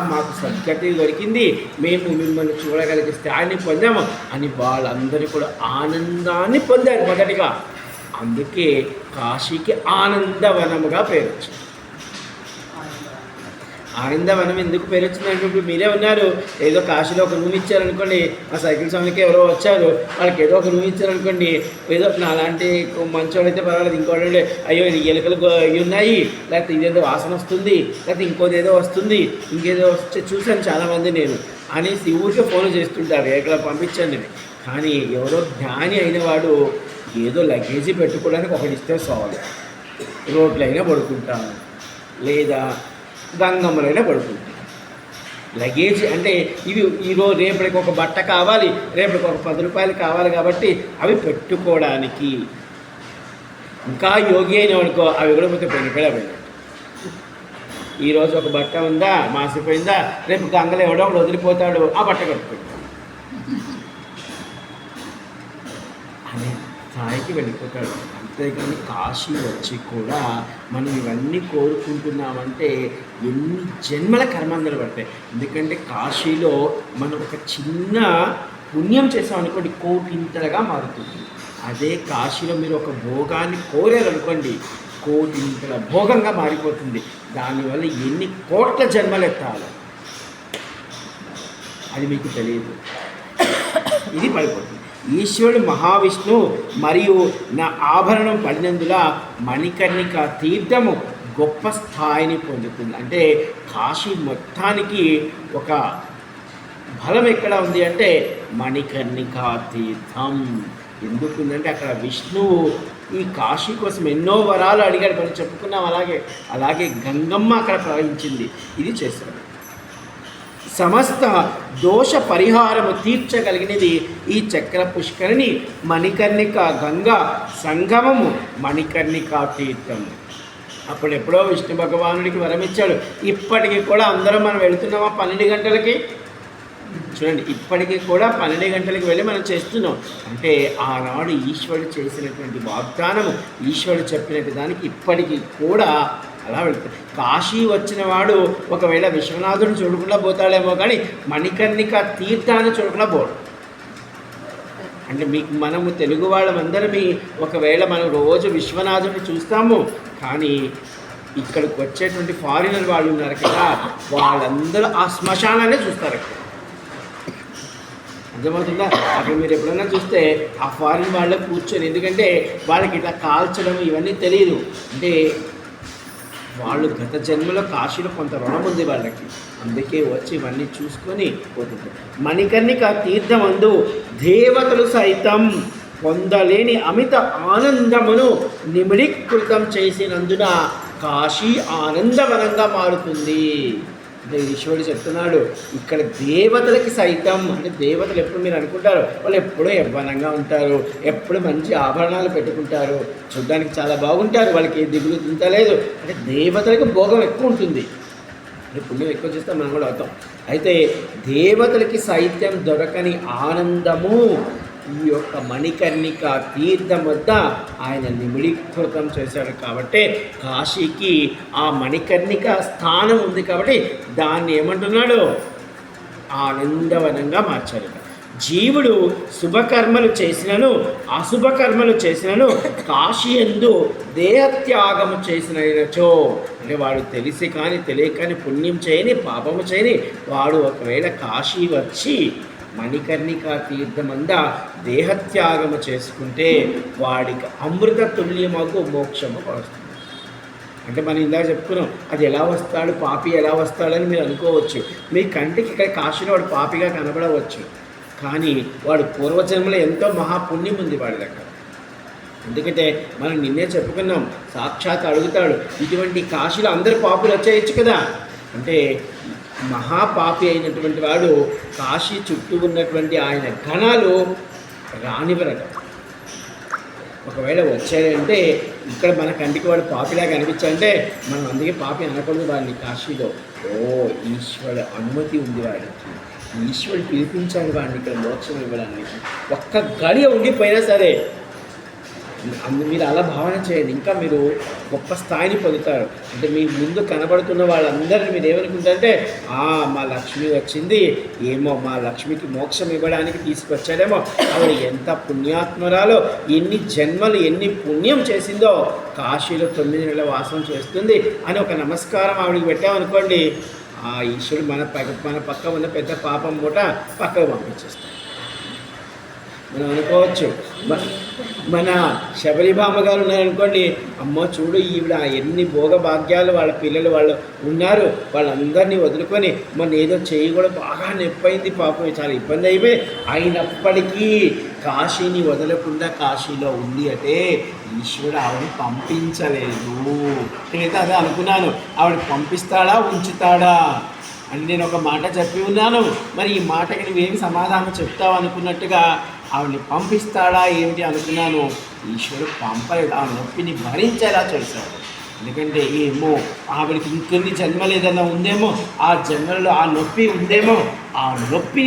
మాకు సద్గతి దొరికింది. మేము మిమ్మల్ని చూడగలిగే స్థాయిని పొందాము అని వాళ్ళందరూ కూడా ఆనందాన్ని పొందారు మొదటిగా. అందుకే కాశీకి ఆనందవనముగా పేరు వచ్చింది ఆనందవనం ఎందుకు పేరు వచ్చిందంటే ఇప్పుడు మీరే ఉన్నారు. ఏదో కాశీలో ఒక రూమ్ ఇచ్చారనుకోండి మా సైకిల్ స్వామికి ఎవరో వచ్చారు వాళ్ళకి ఏదో ఒక రూమ్ ఇచ్చారనుకోండి ఏదో నా లాంటి మంచోడు అయితే పర్వాలేదు ఇంకోటి అయ్యో ఇది ఎలుకలు అవి ఉన్నాయి లేకపోతే ఇదేదో వాసన వస్తుంది లేకపోతే ఇంకోది ఏదో వస్తుంది ఇంకేదో వస్తే చూశాను చాలామంది నేను. అనేసి ఊరికే ఫోన్ చేస్తుంటారు ఎక్కడ పంపించండి. కానీ ఎవరో జ్ఞాని అయిన వాడు ఏదో లగేజీ పెట్టుకోవడానికి ఒకటి ఇస్తే సాల్వ్ రోడ్లైనా పడుకుంటాను. లేదా రంగంలోనే పడుతుంది. లగేజ్ అంటే ఇవి ఈరోజు రేపటికి ఒక బట్ట కావాలి రేపటికి ఒక పది రూపాయలు కావాలి కాబట్టి అవి పెట్టుకోవడానికి. ఇంకా యోగి అయిన అనుకో అవి కూడా పోతే పెళ్ళిపెళ్ళ ఈరోజు ఒక బట్ట ఉందా మాసిపోయిందా రేపు గంగలు ఎవడో ఒకడు వదిలిపోతాడు ఆ బట్ట కట్టుకోండి అనే స్థాయికి వెళ్ళిపోతాడు. అంతేగాని కాశీ వచ్చి కూడా మనం ఇవన్నీ కోరుకుంటున్నామంటే ఎన్ని జన్మల కర్మాంధాలు పడతాయి. ఎందుకంటే కాశీలో మనం ఒక చిన్న పుణ్యం చేసామనుకోండి కోటింతలుగా మారుతుంది. అదే కాశీలో మీరు ఒక భోగాన్ని కోరారనుకోండి కోటింతల భోగంగా మారిపోతుంది. దానివల్ల ఎన్ని కోట్ల జన్మలు ఎత్తాలి అది మీకు తెలియదు. ఇది పడిపోతుంది. ఈశ్వరుడు మహావిష్ణు మరియు నా ఆభరణం పడినందున మణికర్ణిక తీర్థము గొప్ప స్థాయిని పొందుతుంది. అంటే కాశీ మొత్తానికి ఒక బలం ఎక్కడ ఉంది అంటే మణికర్ణికా తీర్థం. ఎందుకుందంటే అక్కడ విష్ణువు ఈ కాశీ కోసం ఎన్నో వరాలు అడిగాడు. మనం చెప్పుకున్నాం అలాగే అలాగే గంగమ్మ అక్కడ ప్రవహించింది. ఇది చేశాడు. సమస్త దోష పరిహారము తీర్చగలిగినది ఈ చక్ర పుష్కరిణి మణికర్ణిక గంగా సంగమము మణికర్ణిక తీర్థము. అప్పుడెప్పుడో విష్ణు భగవానుడికి వరం ఇచ్చాడు ఇప్పటికి కూడా అందరం మనం వెళుతున్నామా పన్నెండు గంటలకి? చూడండి ఇప్పటికీ కూడా పన్నెండు గంటలకు వెళ్ళి మనం చేస్తున్నాం. అంటే ఆనాడు ఈశ్వరుడు చేసినటువంటి వాగ్దానము ఈశ్వరుడు చెప్పినట్టు దానికి ఇప్పటికీ కూడా అలా వెళుతుంది కాశీ వచ్చిన వాడు ఒకవేళ విశ్వనాథుడు చూడకుండా పోతాడేమో కానీ మణికర్ణిక తీర్థాన్ని చూడకుండా పోడు. అంటే మీకు మనము తెలుగు వాళ్ళమందరమీ ఒకవేళ మనం రోజు విశ్వనాథుడిని చూస్తాము కానీ ఇక్కడికి వచ్చేటువంటి ఫారినర్ వాళ్ళు ఉన్నారు కదా వాళ్ళందరూ ఆ శ్మశానాన్ని చూస్తారు అక్కడ అర్థమవుతుందా? అక్కడ మీరు ఎప్పుడైనా చూస్తే ఆ ఫారిన్ వాళ్ళే కూర్చొని ఎందుకంటే వాళ్ళకి ఇట్లా కాల్చడం ఇవన్నీ తెలియదు అంటే వాళ్ళు గత జన్మలో కాశీలో కొంత రుణం ఉంది వాళ్ళకి. అందుకే వచ్చి ఇవన్నీ చూసుకొని పోతుంది మణికర్ణిక తీర్థమందు దేవతలు సైతం పొందలేని అమిత ఆనందమును నిమిడీకృతం చేసినందున కాశీ ఆనందవనంగా మారుతుంది. ఈశ్వరుడు చెప్తున్నాడు ఇక్కడ దేవతలకి సైతం అంటే దేవతలు ఎప్పుడు మీరు అనుకుంటారు వాళ్ళు ఎప్పుడూ యవ్వనంగా ఉంటారు ఎప్పుడు మంచి ఆభరణాలు పెట్టుకుంటారు చూడ్డానికి చాలా బాగుంటారు వాళ్ళకి ఏ దిగులు తింటలేదు అంటే దేవతలకి భోగం ఎక్కువ ఉంటుంది. పుణ్యం ఎక్కువ చేస్తే మనం కూడా అవుతాం. అయితే దేవతలకి సైత్యం దొరకని ఆనందము ఈ యొక్క మణికర్ణిక తీర్థం వద్ద ఆయన నిమిడీకృతం చేశాడు కాబట్టి కాశీకి ఆ మణికర్ణిక స్థానం ఉంది కాబట్టి దాన్ని ఏమంటున్నాడు? ఆనందవనంగా మార్చాడు. జీవుడు శుభకర్మలు చేసినను అశుభకర్మలు చేసినను కాశీ ఎందు దేహత్యాగము చేసినచో అంటే వాడు తెలిసి కానీ తెలియక కానీ పుణ్యం చేయని పాపము చేయని వాడు ఒకవేళ కాశీ వచ్చి మణికర్ణికా తీర్థమంద దేహత్యాగము చేసుకుంటే వాడికి అమృత తుల్యమగు మోక్షము వస్తుంది. అంటే మనం ఇందాక చెప్పుకున్నాం అది ఎలా వస్తాడు పాపి ఎలా వస్తాడని మీరు అనుకోవచ్చు. మీ కంటికి ఇక్కడ కాశీలో వాడు పాపిగా కనబడవచ్చు. కానీ వాడు పూర్వజన్మలో ఎంతో మహాపుణ్యం ఉంది వాడి దగ్గర. ఎందుకంటే మనం నిన్నే చెప్పుకున్నాం సాక్షాత్ అడుగుతాడు ఇటువంటి కాశీలో అందరు పాపులు వచ్చేయచ్చు కదా. అంటే మహాపాపి అయినటువంటి వాడు కాశీ చుట్టూ ఉన్నటువంటి ఆయన గణాలు రానివ్వరట. ఒకవేళ వచ్చాడంటే ఇక్కడ మన కంటికి వాడు పాపిలా కనిపించాలంటే మనం అందుకే పాపి అనకూడదు వాడిని కాశీలో. ఓ ఈశ్వరుడు అనుమతి ఉంది వాడికి. ఈశ్వరుడు పిలిపించాడు వాడిని ఇక్కడ మోక్షం ఇవ్వడానికి. ఒక్క గడియ ఉండిపోయినా సరే మీరు అలా భావన చేయండి. ఇంకా మీరు గొప్ప స్థాయిని పొందుతారు. అంటే మీ ముందు కనబడుతున్న వాళ్ళందరినీ మీరు ఏమనుకుంటారంటే "ఆ, మా లక్ష్మి వచ్చింది. ఏమో మా లక్ష్మికి మోక్షం ఇవ్వడానికి తీసుకొచ్చాడేమో. ఆవిడ ఎంత పుణ్యాత్మరాలో ఎన్ని జన్మలు ఎన్ని పుణ్యం చేసిందో కాశీలో తొమ్మిది నెలల వాసం చేస్తుంది అని ఒక నమస్కారం ఆవిడకి పెట్టామనుకోండి ఆ ఈశ్వరుడు మన పక్క మన పక్క ఉన్న పెద్ద పాపం మూట పక్కకు పంపించేస్తాడు. మనం అనుకోవచ్చు. మన శబరిభామ గారు ఉన్నారనుకోండి అమ్మో చూడు ఈవిడ ఎన్ని భోగ భాగ్యాలు వాళ్ళ పిల్లలు వాళ్ళు ఉన్నారు వాళ్ళందరినీ వదులుకొని మన ఏదో చేయి కూడా బాగా నొప్పైంది పాపం చాలా ఇబ్బంది అయిపోయి అయినప్పటికీ కాశీని వదలకుండా కాశీలో ఉంది అంటే ఈశ్వరుడు ఆవిడ పంపించలేదు. నేనైతే అదే అనుకున్నాను. ఆవిడ పంపిస్తాడా ఉంచుతాడా అని నేను ఒక మాట చెప్పి ఉన్నాను. మరి ఈ మాటకి నువ్వేమి సమాధానం చెప్తావు అనుకున్నట్టుగా ఆవిడని పంపిస్తాడా ఏంటి అనుకున్నాను. ఈశ్వరుడు పంపలేదు ఆ నొప్పిని భరించేలా చేశాడు. ఎందుకంటే ఏమో ఆవిడకి ఇంకొన్ని జన్మలు ఏదైనా ఉందేమో ఆ జన్మలలో ఆ నొప్పి ఉందేమో ఆ నొప్పి